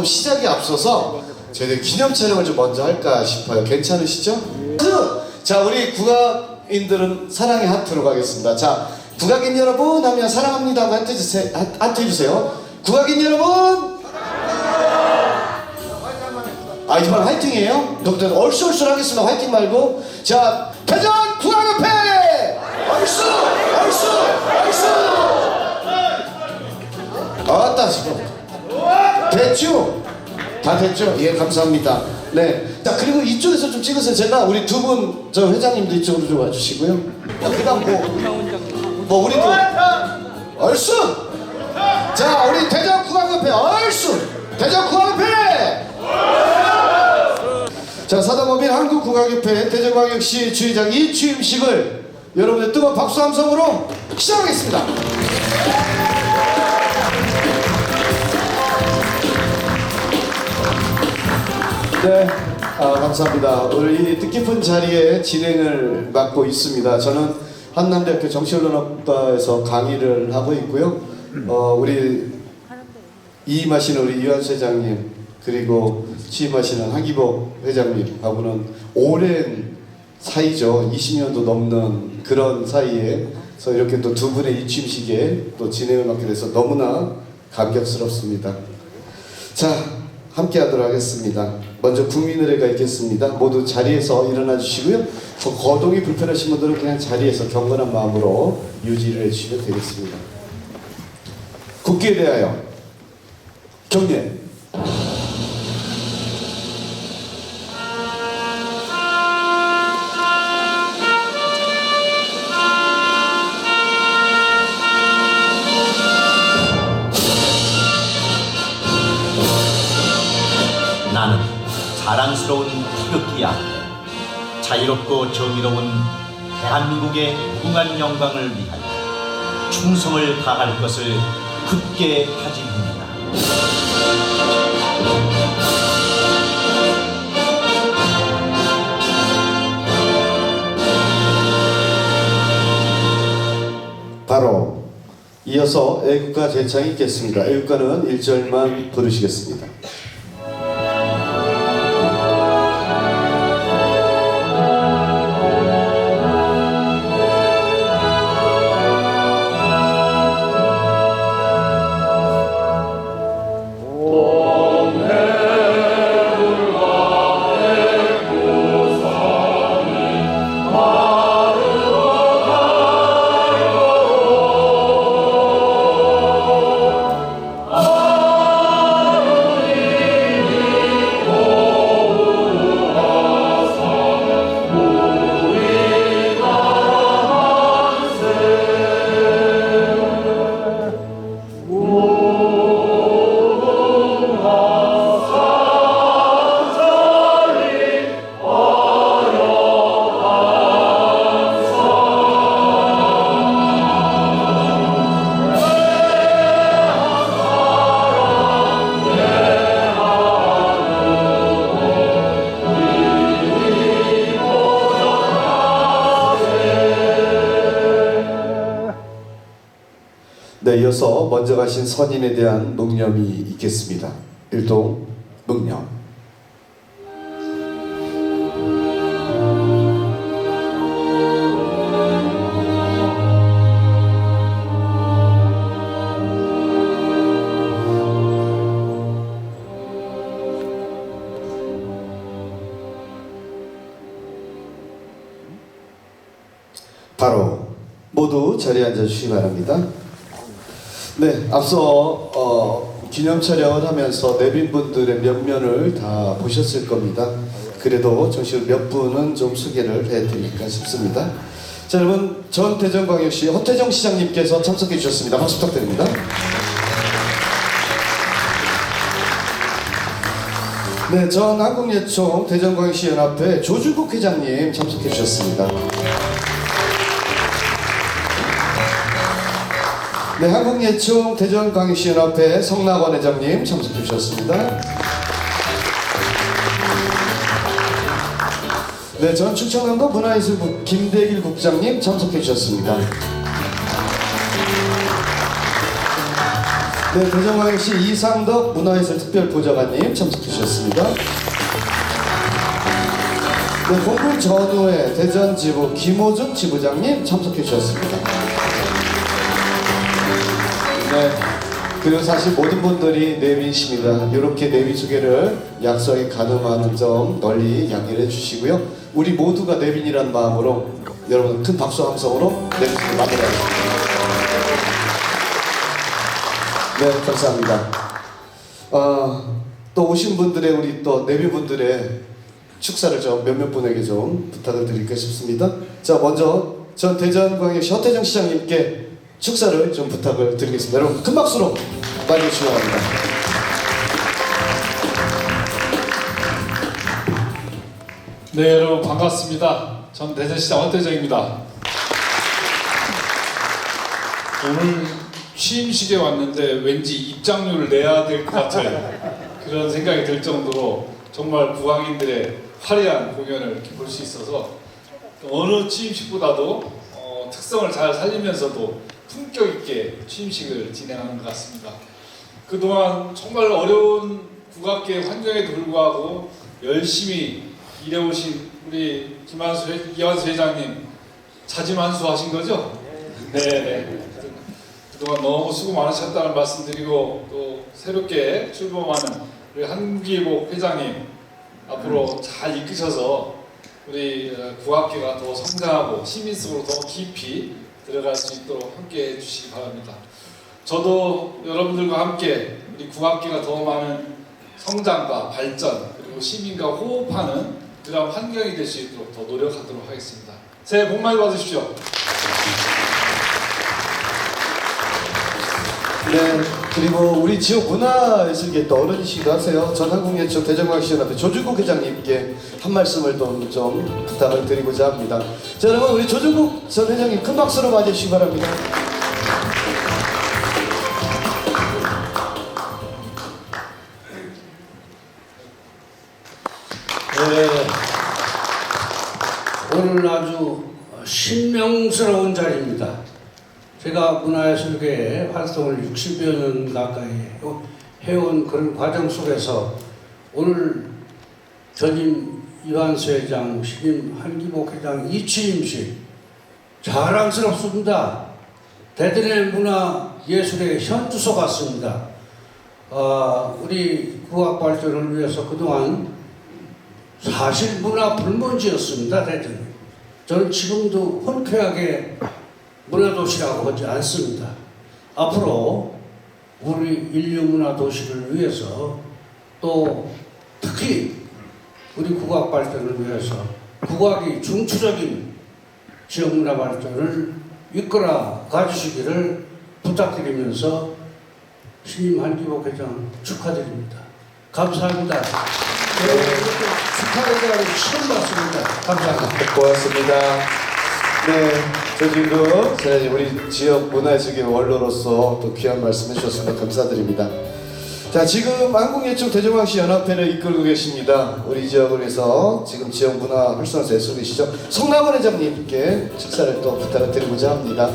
조금 시작이 앞서서 저희들 기념 촬영을 좀 먼저 할까 싶어요. 괜찮으시죠? 자, 우리 국악인들은 사랑의 하트로 가겠습니다. 자, 국악인 여러분 하면 사랑합니다 하트 해주세요. 하- 하트 해주세요. 국악인 여러분! 아, 이번 화이팅이에요? 그럼 얼쑤얼쑤 하겠습니다. 화이팅 말고. 자, 대전 국악협회! 얼쑤! 얼쑤! 얼쑤! 아따, 지금. 됐죠? 다 됐죠? 예, 감사합니다. 네. 자, 그리고 이쪽에서 좀 찍으세요. 제가 우리 두 분, 저 회장님도 이쪽으로 좀 와주시고요. 그 다음 뭐, 뭐, 우리도. 얼쑤! 자, 우리 대전 국악협회 얼쑤! 대전 국악협회! 자, 사단법인 한국국악협회 대전광역시 주의장 이 취임식을 여러분의 뜨거운 박수 함성으로 시작하겠습니다. 네, 아, 감사합니다. 오늘 이 뜻깊은 자리에 진행을 맡고 있습니다. 저는 한남대학교 정치언론학과에서 강의를 하고 있고요. 어, 우리 이임하시는 우리 이완수 회장님 그리고 취임하시는 한기복 회장님하고는 오랜 사이죠. 20년도 넘는 그런 사이에 서 이렇게 또 두 분의 이 취임식에 또 진행을 맡게 돼서 너무나 감격스럽습니다. 자, 함께 하도록 하겠습니다. 먼저 국민의례가 있겠습니다. 모두 자리에서 일어나 주시고요. 그 거동이 불편하신 분들은 그냥 자리에서 경건한 마음으로 유지를 해주시면 되겠습니다. 국기에 대하여 경례. 자랑스러운 태극기야. 자유롭고 정의로운 대한민국의 무궁한 영광을 위하여 충성을 다할 것을 굳게 다짐합니다. 바로 이어서 애국가 대창이 있겠습니다. 애국가는 1절만 부르시겠습니다. 먼저 가신 선인에 대한 묵념이 있겠습니다. 일동 묵념. 바로 모두 자리에 앉아 주시기 바랍니다. 네, 앞서 어, 기념 촬영을 하면서 내빈 분들의 면면을 다 보셨을 겁니다. 그래도 정식 몇 분은 좀 소개를 해드릴까 싶습니다. 자, 여러분 전 대전광역시 허태정 시장님께서 참석해 주셨습니다. 박수 부탁드립니다. 네, 전 한국예총 대전광역시 연합회 조준국 회장님 참석해 주셨습니다. 네, 한국예총 대전광역시 연합회 성낙원 회장님 참석해 주셨습니다. 네, 전 충청남도 문화예술국 김대길 국장님 참석해 주셨습니다. 네, 대전광역시 이상덕 문화예술 특별보좌관님 참석해 주셨습니다. 네, 공군 전후회 대전 지부 김호준 지부장님 참석해 주셨습니다. 네, 그리고 사실 모든 분들이 내빈이십니다. 이렇게 내빈 소개를 약속에 가늠하는 점 널리 양해해 주시고요. 우리 모두가 내빈이라는 마음으로 여러분 큰 박수 함성으로 내빈 소개 마무리하겠습니다. 네, 감사합니다. 어, 또 오신 분들의 우리 또 내빈 분들의 축사를 좀 몇몇 분에게 좀 부탁을 드릴까 싶습니다. 자, 먼저 전 대전광역시 허태정 시장님께 축사를 좀 부탁을 드리겠습니다. 여러분 큰 박수로 맞이해 주시기 바랍니다. 네 여러분 반갑습니다. 전 대전시장 황태정입니다. 오늘 취임식에 왔는데 왠지 입장료를 내야 될 것 같아요. 그런 생각이 들 정도로 정말 부학인들의 화려한 공연을 이렇게 볼 수 있어서 어느 취임식보다도 어, 특성을 잘 살리면서도 품격 있게 취임식을 진행하는 것 같습니다. 그동안 정말 어려운 국악계 환경에도 불구하고 열심히 일해오신 우리 김한수 회, 이한수 회장님 자지만수 하신 거죠? 네. 네. 그동안 너무 수고 많으셨다는 말씀드리고 또 새롭게 출범하는 우리 한국일보 회장님 앞으로 잘 이끄셔서 우리 어, 국악계가 더 성장하고 시민 속으로 더 깊이 들어갈 수 있도록 함께 해주시기 바랍니다. 저도 여러분들과 함께 우리 국악계가 더 많은 성장과 발전 그리고 시민과 호흡하는 그런 환경이 될 수 있도록 더 노력하도록 하겠습니다. 새해 복 많이 받으십시오. 네, 그리고 우리 지역 문화예술계 또 어른이시기도 하세요. 전 한국예총 대전광역시연합회 조준국 회장님께 한 말씀을 좀, 좀 부탁을 드리고자 합니다. 자, 여러분 우리 조준국 전 회장님 큰 박수로 맞이해 주시기 바랍니다. 네. 오늘 아주 신명스러운 자리입니다. 제가 문화예술계에 활동을 60여 년 가까이 해온 그런 과정 속에서 오늘 전임 이완수 회장, 신임 한기복 회장 이 취임식 자랑스럽습니다. 대전의 문화 예술의 현주소 같습니다. 어, 우리 국악 발전을 위해서 그동안 사실 문화 불문지였습니다 대전. 저는 지금도 흔쾌하게 문화 도시라고 하지 않습니다. 앞으로 우리 인류 문화 도시를 위해서 또 특히 우리 국악 발전을 위해서 국악이 중추적인 지역 문화 발전을 이끌어 가주시기를 부탁드리면서 신임 한기복 회장 축하드립니다. 감사합니다. 축하의 자리 처음 봤습니다. 감사합니다. 고맙습니다. 네, 저 지금 사장님 우리 지역 문화예술계 원로로서 또 귀한 말씀 해주셔서 감사드립니다. 자, 지금 한국예총 대전광시 연합회를 이끌고 계십니다. 우리 지역을 위해서 지금 지역 문화 활성화에서 애쓰고 계시죠. 성남원 회장님께 축사를 또 부탁을 드리고자 합니다.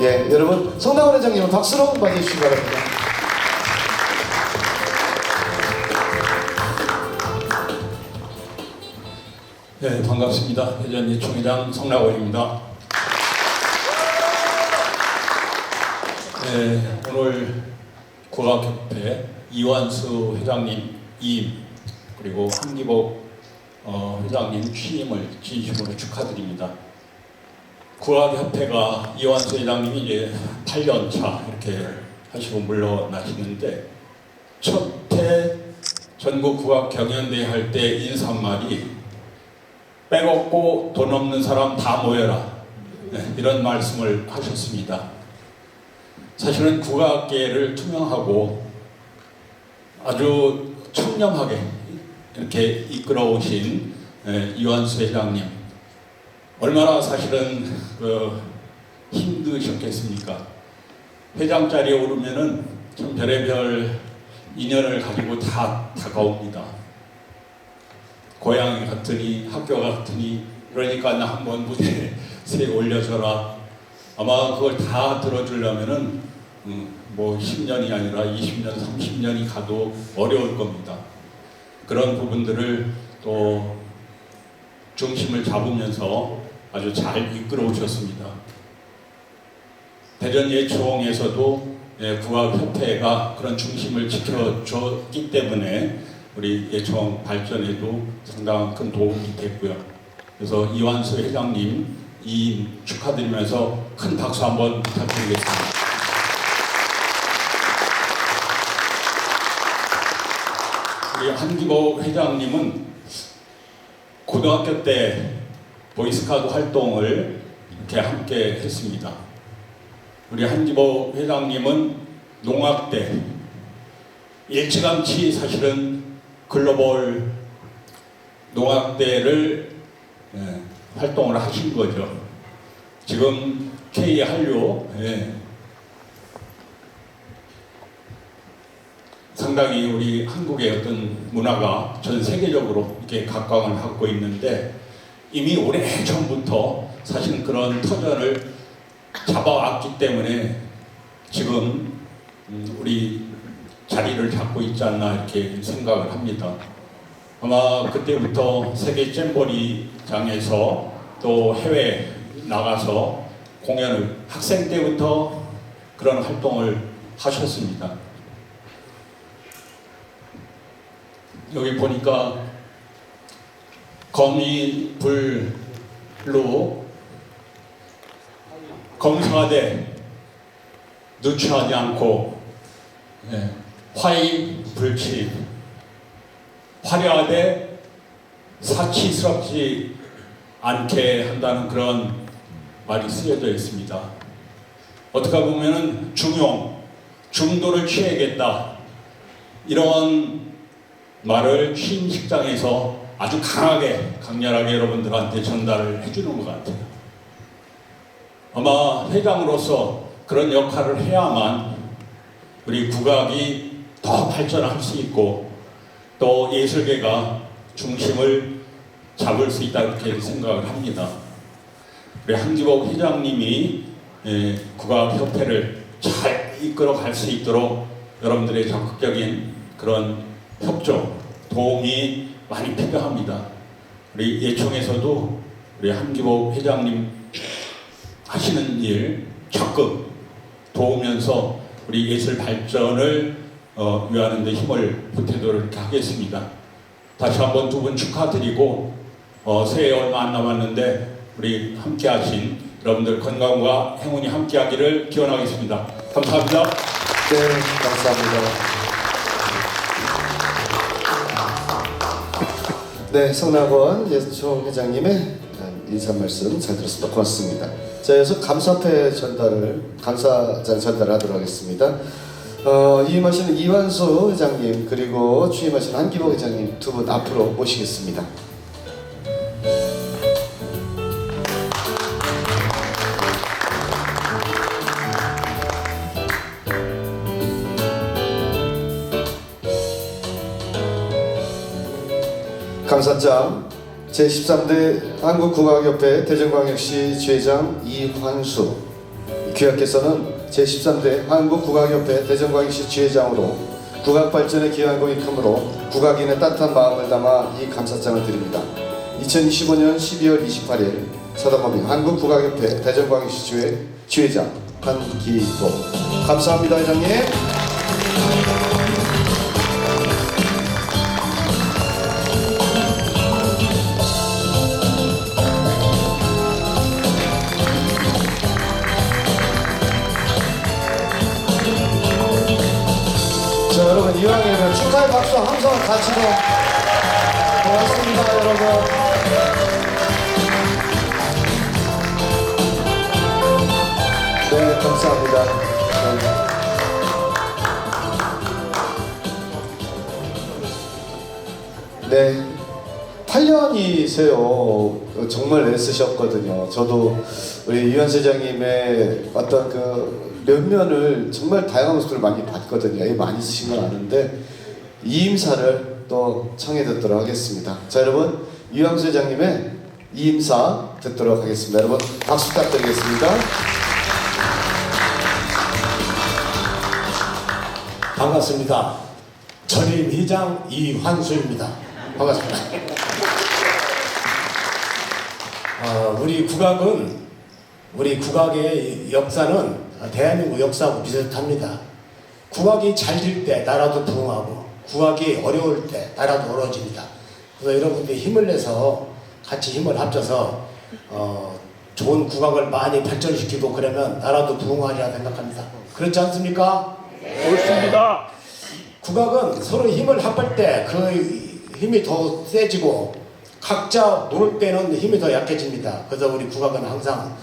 예, 여러분 성남원 회장님은 박수로 맞이해 주시기 바랍니다. 네, 반갑습니다. 대전 예총회장 성나원입니다. 네, 오늘 국악협회 이완수 회장님 임 그리고 한기복 어, 회장님 취임을 진심으로 축하드립니다. 국악협회가 이완수 회장님이 이제 8년 차 이렇게 하시고 물러나시는데 첫해 전국 국악 경연대회 할 때 인사말이 빼먹고 돈 없는 사람 다 모여라. 네, 이런 말씀을 하셨습니다. 사실은 국악계를 투명하고 아주 청렴하게 이렇게 이끌어 오신 예, 이완수 회장님. 얼마나 사실은 그 힘드셨겠습니까? 회장 자리에 오르면은 참 별의별 인연을 가지고 다 다가옵니다. 고향 같으니 학교 같으니 그러니까 나 한번 무대에 세 올려줘라 아마 그걸 다 들어주려면은 음, 뭐 10년이 아니라 20년, 30년이 가도 어려울 겁니다. 그런 부분들을 또 중심을 잡으면서 아주 잘 이끌어 오셨습니다. 대전 예총에서도 예, 구학협회가 그런 중심을 지켜줬기 때문에 우리 예총 발전에도 상당한 큰 도움이 됐고요. 그래서 이완수 회장님 이 축하드리면서 큰 박수 한번 부탁드리겠습니다. 우리 한기보 회장님은 고등학교 때 보이스카우트 활동을 이렇게 함께 했습니다. 우리 한기보 회장님은 농악 때 일찌감치 사실은 글로벌 농악대를 예, 활동을 하신 거죠. 지금 K 한류 예, 상당히 우리 한국의 어떤 문화가 전 세계적으로 이렇게 각광을 하고 있는데 이미 오래 전부터 사실 그런 터전을 잡아왔기 때문에 지금 음, 우리 자리를 잡고 있지 않나 이렇게 생각을 합니다. 아마 그때부터 세계 잼버리장에서 또 해외 나가서 공연을 학생 때부터 그런 활동을 하셨습니다. 여기 보니까 거미 불로 검사대 누추하지 않고 예, 화이 불치 화려하되 사치스럽지 않게 한다는 그런 말이 쓰여져 있습니다. 어떻게 보면은 중용, 중도를 취해야겠다 이런 말을 취임식장에서 아주 강하게 강렬하게 여러분들한테 전달을 해주는 것 같아요. 아마 회장으로서 그런 역할을 해야만 우리 국악이 더 발전할 수 있고 또 예술계가 중심을 잡을 수 있다 이렇게 생각을 합니다. 우리 한기복 회장님이 예, 국악협회를 잘 이끌어 갈 수 있도록 여러분들의 적극적인 그런 협조, 도움이 많이 필요합니다. 우리 예총에서도 우리 한기복 회장님 하시는 일 적극 도우면서 우리 예술 발전을 어, 위하는 데 힘을 보태도록 하겠습니다. 다시 한번 두 분 축하드리고 어, 새해 얼마 안 남았는데 우리 함께 하신 여러분들 건강과 행운이 함께 하기를 기원하겠습니다. 감사합니다. 네, 감사합니다. 네, 성남원 예총 회장님의 인사 말씀 잘 들었습니다. 고맙습니다. 자, 이어서 감사패 전달을 감사장 전달을 하도록 하겠습니다. 어, 이임하시는 이완수 회장님 그리고 취임하신 한기복 회장님 두 분 앞으로 모시겠습니다. 감사장 제13대 한국국악협회 대전광역시 주회장 이환수 귀하께서는 제13대 한국국악협회 대전광역시 주회장으로 국악 발전에 기여한 공이 크므로 국악인의 따뜻한 마음을 담아 이 감사장을 드립니다. 2025년 12월 28일 사단법인 한국국악협회 대전광역시 주회, 주회장 한기도 감사합니다 회장님. 더 고맙습니다 여러분. 네 감사합니다. 네. 8년이세요. 정말 애쓰셨거든요. 저도 우리 이현 회장님의 어떤 그 면면을 정말 다양한 모습을 많이 봤거든요. 예, 많이 쓰신 건 아는데 이임사를 또 청해 듣도록 하겠습니다. 자 여러분 유영수 회장님의 이임사 듣도록 하겠습니다. 여러분 박수 부탁드리겠습니다. 반갑습니다. 전임 회장 이환수입니다. 반갑습니다. 어, 우리 국악은 우리 국악의 역사는 대한민국 역사하고 비슷합니다. 국악이 잘 될 때 나라도 부흥하고 국악이 어려울 때 나라도 어려워집니다. 그래서 여러분들이 힘을 내서 같이 힘을 합쳐서 어, 좋은 국악을 많이 발전시키고 그러면 나라도 부흥하리라 생각합니다. 그렇지 않습니까? 옳습니다. 국악은 서로 힘을 합할 때 그 힘이 더 세지고 각자 놀 때는 힘이 더 약해집니다. 그래서 우리 국악은 항상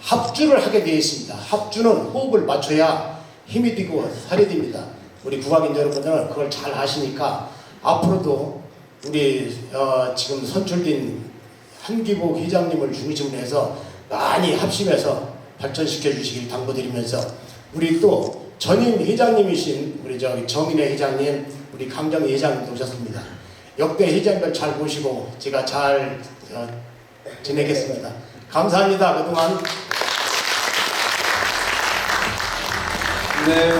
합주를 하게 되어 있습니다. 합주는 호흡을 맞춰야 힘이 되고 살이 됩니다. 우리 국악인 여러분들은 그걸 잘 아시니까 앞으로도 우리 어, 지금 선출된 한기복 회장님을 중심으로 해서 많이 합심해서 발전시켜 주시길 당부드리면서 우리 또 전임 회장님이신 우리 저기 정인혜 회장님, 우리 강정 회장님도 오셨습니다. 역대 회장들 잘 모시고 제가 잘 어, 지내겠습니다. 감사합니다. 그동안 네,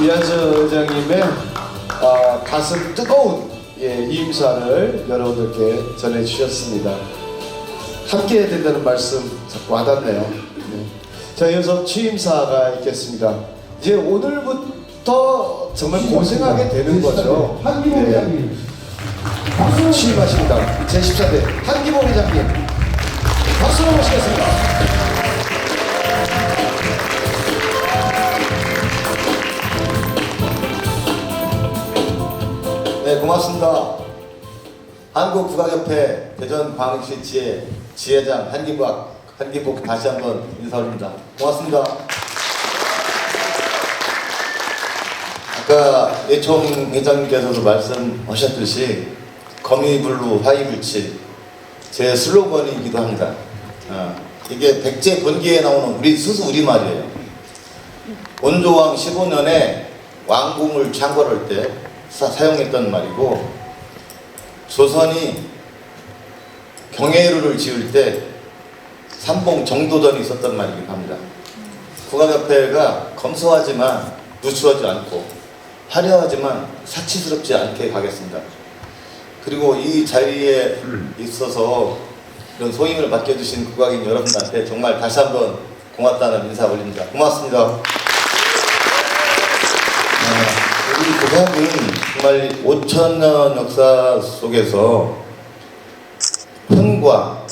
이한서 의장님의 아, 가슴 뜨거운 예, 인사를 여러분들께 전해주셨습니다. 함께 해야 된다는 말씀 자꾸 와닿네요. 네. 자, 이어서 취임사가 있겠습니다. 이제 오늘부터 정말 고생하게 되는 거죠. 한기복 네. 회장님. 취임하십니다. 제14대 한기봉 회장님 박수로 모시겠습니다. 고맙습니다. 한국국악협회 대전광역시 지회 지회장 한기복 한기복 다시 한번 인사 올립니다. 고맙습니다. 아까 예총 회장님께서도 말씀하셨듯이 거미불루 화이불치 제 슬로건이기도 합니다. 어, 이게 백제 번기에 나오는 우리 수수 우리말이에요. 원조왕 15년에 왕궁을 창궐할 때 사, 사용했던 말이고 조선이 경혜루를 지을 때 삼봉 정도전이 있었던 말이기도 합니다. 국악협회가 검소하지만 누추하지 않고 화려하지만 사치스럽지 않게 가겠습니다. 그리고 이 자리에 있어서 이런 소임을 맡겨주신 국악인 여러분들한테 정말 다시 한번 고맙다는 인사 올립니다. 고맙습니다. 어, 우리 국악은 정말 5천년 역사 속에서 hun과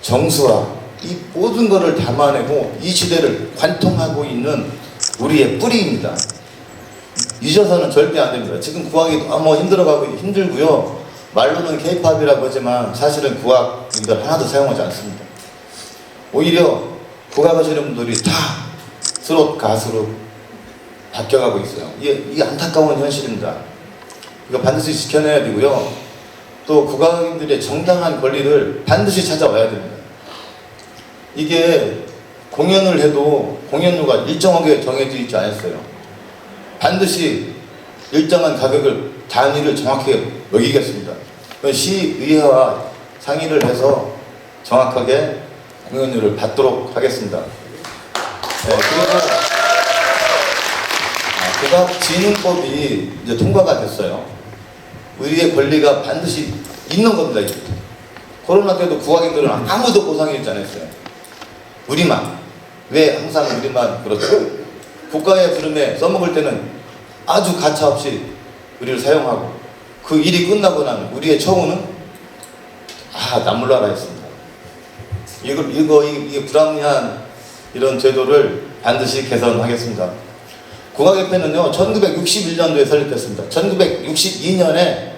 정수와 이 모든 것을 담아내고 이 시대를 관통하고 있는 우리의 뿌리입니다. 잊어서는 절대 안 됩니다. 지금 구하기 너무 힘들어가고 힘들고요. 말로는 케이팝이라고 하지만 사실은 구악인들 하나도 사용하지 않습니다. 오히려 구악하시는 분들이 다 트롯 가수로 바뀌어가고 있어요. 이게, 이게 안타까운 현실입니다. 이거 반드시 지켜내야 되고요. 또 국악인들의 정당한 권리를 반드시 찾아와야 됩니다. 이게 공연을 해도 공연료가 일정하게 정해져 있지 않았어요. 반드시 일정한 가격을 단위를 정확하게 매기겠습니다. 시의회와 상의를 해서 정확하게 공연료를 받도록 하겠습니다. 네, 그리고 아, 국악진흥법이 이제 통과가 됐어요. 우리의 권리가 반드시 있는 겁니다. 코로나 때도 국악인들은 아무도 보상이 있지 않았어요. 우리만. 왜 항상 우리만 그렇죠? 국가의 부름에 써먹을 때는 아주 가차없이 우리를 사용하고 그 일이 끝나고 나면 우리의 처우는 아 남몰라라 했습니다. 이거 이거 이게 불합리한 이런 제도를 반드시 개선하겠습니다. 국악협회는요 1961년도에 설립됐습니다. 1962년에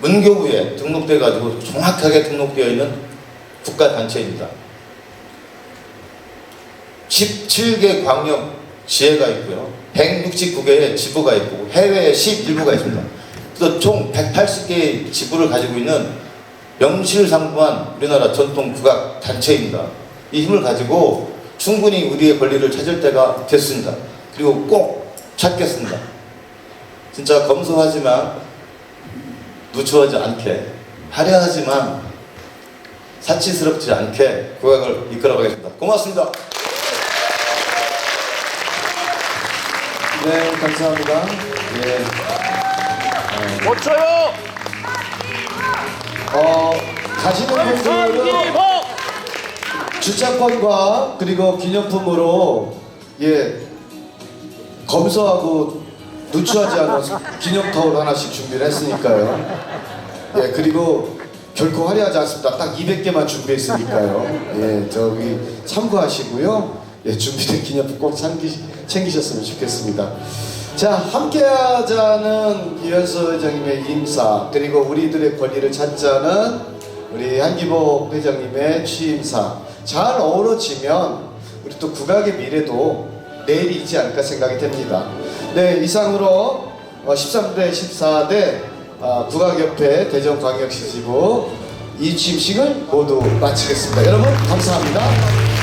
문교부에 등록돼 가지고 정확하게 등록되어 있는 국가 단체입니다. 17개 광역 지회가 있고요. 169개의 지부가 있고 해외에 11부가 있습니다. 그래서 총 180개의 지부를 가지고 있는 명실상부한 우리나라 전통 국악 단체입니다. 이 힘을 가지고 충분히 우리의 권리를 찾을 때가 됐습니다. 그리고 꼭 찾겠습니다. 진짜 검소하지만 누추하지 않게 화려하지만 사치스럽지 않게 국악을 이끌어가겠습니다. 고맙습니다. 네, 감사합니다. 예. 멋져요. 어, 가시는 분들은 주차권과 그리고 기념품으로 예 검소하고 누추하지 않은 기념 타올 하나씩 준비를 했으니까요. 예 그리고 결코 화려하지 않습니다. 딱 200개만 준비했으니까요. 예 저기 참고하시고요. 예 준비된 기념품 꼭 챙기, 챙기셨으면 좋겠습니다. 자 함께하자는 이현수 회장님의 인사 그리고 우리들의 권리를 찾자는 우리 한기복 회장님의 취임사 잘 어우러지면 우리 또 국악의 미래도 내일이 있지 않을까 생각이 됩니다. 네 이상으로 13대 14대 아, 국악협회 대전광역시 지부 이 취임식을 모두 마치겠습니다. 여러분 감사합니다.